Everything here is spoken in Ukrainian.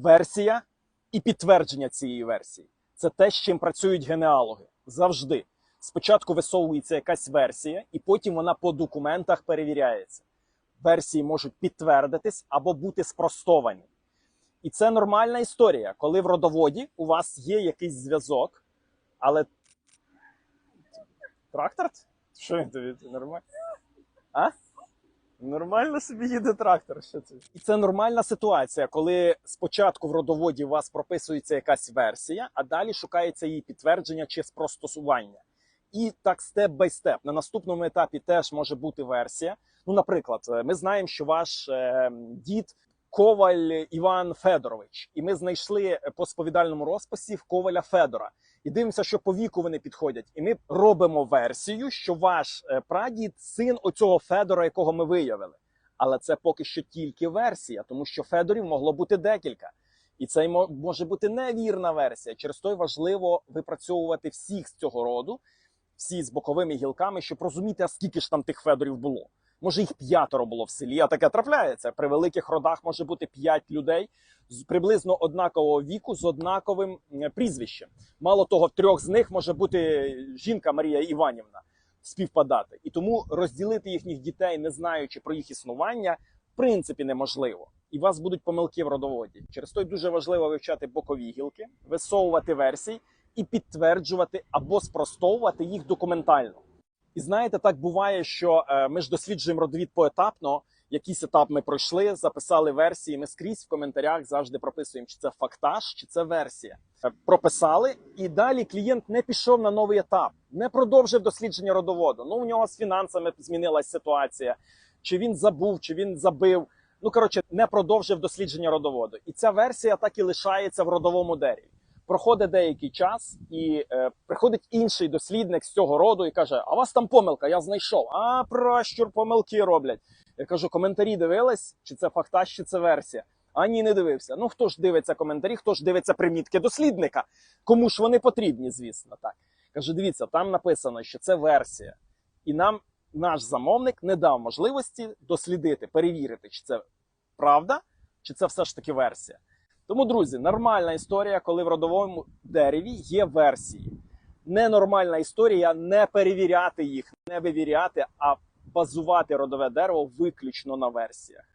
версія і підтвердження цієї версії. Це те, з чим працюють генеалоги завжди. Спочатку висовується якась версія, і потім вона по документах перевіряється. Версії можуть підтвердитись або бути спростовані. І це нормальна історія, коли в родоводі у вас є якийсь зв'язок, але. Трактор? Що він тобі? Нормально? А? Нормально собі їде трактор. Що це? І це нормальна ситуація, коли спочатку в родоводі у вас прописується якась версія, а далі шукається її підтвердження чи спростосування. І так степ бай степ. На наступному етапі теж може бути версія. Ну, наприклад, е, ми знаємо, що ваш е, дід Коваль Іван Федорович, і ми знайшли по сповідальному розписі в Коваля Федора. І дивимося, що по віку вони підходять. І ми робимо версію, що ваш е, прадід син оцього Федора, якого ми виявили. Але це поки що тільки версія, тому що Федорів могло бути декілька. І це може бути невірна версія. Через то важливо випрацьовувати всіх з цього роду, всі з боковими гілками, щоб розуміти, а скільки ж там тих Федорів було. Може, їх п'ятеро було в селі, а таке трапляється. При великих родах може бути п'ять людей з приблизно однакового віку з однаковим прізвищем. Мало того, в трьох з них може бути жінка Марія Іванівна співпадати. І тому розділити їхніх дітей, не знаючи про їх існування, в принципі неможливо. І у вас будуть помилки в родоводі. Через то дуже важливо вивчати бокові гілки, висовувати версії і підтверджувати або спростовувати їх документально. І знаєте, так буває, що е, ми ж досліджуємо родовід поетапно. Якийсь етап ми пройшли, записали версії. Ми скрізь в коментарях завжди прописуємо, чи це фактаж, чи це версія. Е, Прописали, і далі клієнт не пішов на новий етап, не продовжив дослідження родоводу. Ну, у нього з фінансами змінилась ситуація, чи він забув, чи він забив. Ну коротше, не продовжив дослідження родоводу. І ця версія так і лишається в родовому дереві. Проходить деякий час, і е, приходить інший дослідник з цього роду і каже: А у вас там помилка, я знайшов. А пращур помилки роблять. Я кажу, коментарі дивились, чи це фактаж, чи це версія. А ні, не дивився. Ну хто ж дивиться коментарі, хто ж дивиться примітки дослідника? Кому ж вони потрібні, звісно, так. Кажу, дивіться, там написано, що це версія, і нам наш замовник не дав можливості дослідити, перевірити, чи це правда, чи це все ж таки версія. Тому, друзі, нормальна історія, коли в родовому дереві є версії. Ненормальна історія не перевіряти їх, не вивіряти, а базувати родове дерево виключно на версіях.